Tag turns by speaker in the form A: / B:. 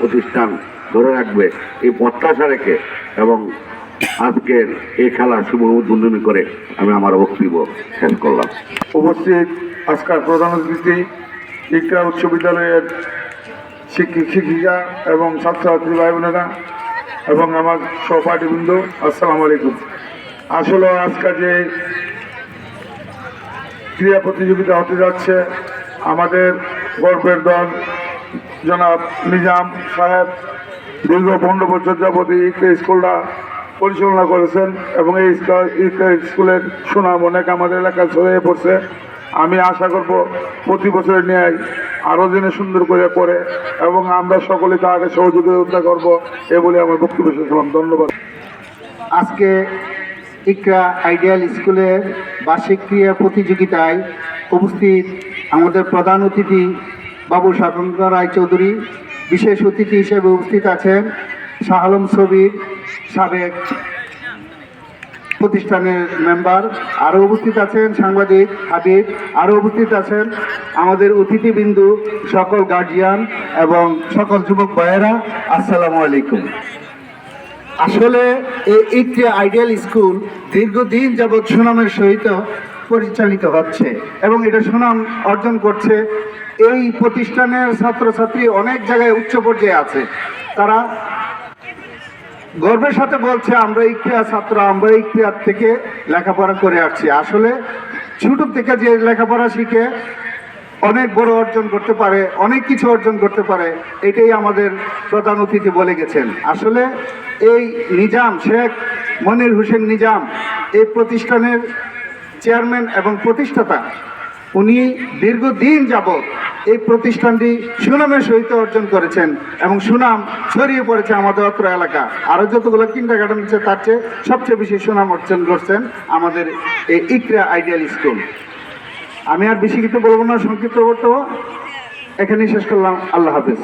A: প্রতিষ্ঠান ধরে রাখবে এই প্রত্যাশা রেখে এবং আজকের এই খেলা শুভ উদ্বোধনী করে আমি আমার বক্তব্য শেষ করলাম।
B: উপস্থিত আজকাল প্রধান অতিথি, ইকরা উচ্চ বিদ্যালয়ের শিক্ষক শিক্ষিকা এবং ছাত্রছাত্রী ভাই বোনেরা এবং আমার সহপাঠীবৃন্দ, আসসালামু আলাইকুম। আসলে আজকাল যে ক্রীড়া প্রতিযোগিতা হতে যাচ্ছে, আমাদের গর্বের দল জনাব নিজাম সাহেব দীর্ঘ পনেরো বছর এই স্কুলটা পরিচালনা করেছেন এবং এই স্কুলের সুনাম অনেক আমাদের এলাকায় ছড়িয়ে পড়ছে। আমি আশা করব প্রতি বছরের ন্যায় আরও যেন সুন্দর করে করে এবং আমরা সকলে তাকে সহযোগিতা করব এ বলে আমার বক্তব্য শেষ করলাম। ধন্যবাদ।
C: আজকে ইকরা আইডিয়াল স্কুলের বার্ষিক ক্রীড়া প্রতিযোগিতায় উপস্থিত আমাদের প্রধান অতিথি বাবু স্বতন্ত্র রায়চৌধুরী, বিশেষ অতিথি হিসেবে উপস্থিত আছেন শাহ আলম সবির সাবেক প্রতিষ্ঠানের মেম্বার। আরও উপস্থিত আছেন সাংবাদিক হাবিব আরও উপস্থিত আছেন আমাদের অতিথিবিন্দু, সকল গার্জিয়ান এবং সকল যুবক ভাইয়েরা, আসসালামু আলাইকুম। আসলে এই একটি আইডিয়াল স্কুল দীর্ঘদিন যাবৎ সুনামের সহিত পরিচালিত হচ্ছে এবং এটা সুনাম অর্জন করছে। এই প্রতিষ্ঠানের ছাত্রছাত্রী অনেক জায়গায় উচ্চ পর্যায়ে আছে। তারা গর্বের সাথে বলছে, আমরা এই ক্রিয়া ছাত্র, আমরা এই ক্রিয়ার থেকে লেখাপড়া করে আসছি। আসলে ছোট থেকে যে লেখাপড়া শিখে অনেক বড় অর্জন করতে পারে, অনেক কিছু অর্জন করতে পারে, এটাই আমাদের প্রধান অতিথি বলে গেছেন। আসলে এই নিজাম শেখ মনির হোসেন নিজাম এই প্রতিষ্ঠানের চেয়ারম্যান এবং প্রতিষ্ঠাতা, উনি দীর্ঘদিন যাবৎ এই প্রতিষ্ঠানটি সুনামের সহিত অর্জন করেছেন এবং সুনাম ছড়িয়ে পড়েছে আমাদের অত্র এলাকা। আরও যতগুলো কিন্ডার গার্ডেন আছে তার চেয়ে সবচেয়ে বেশি সুনাম অর্জন করছেন আমাদের এই ইকরা আইডিয়াল স্কুল। আমি আর বেশি কিছু বলব না, সংক্ষিপ্ত বক্তব্য। এখানেই শেষ করলাম। আল্লাহ হাফিজ।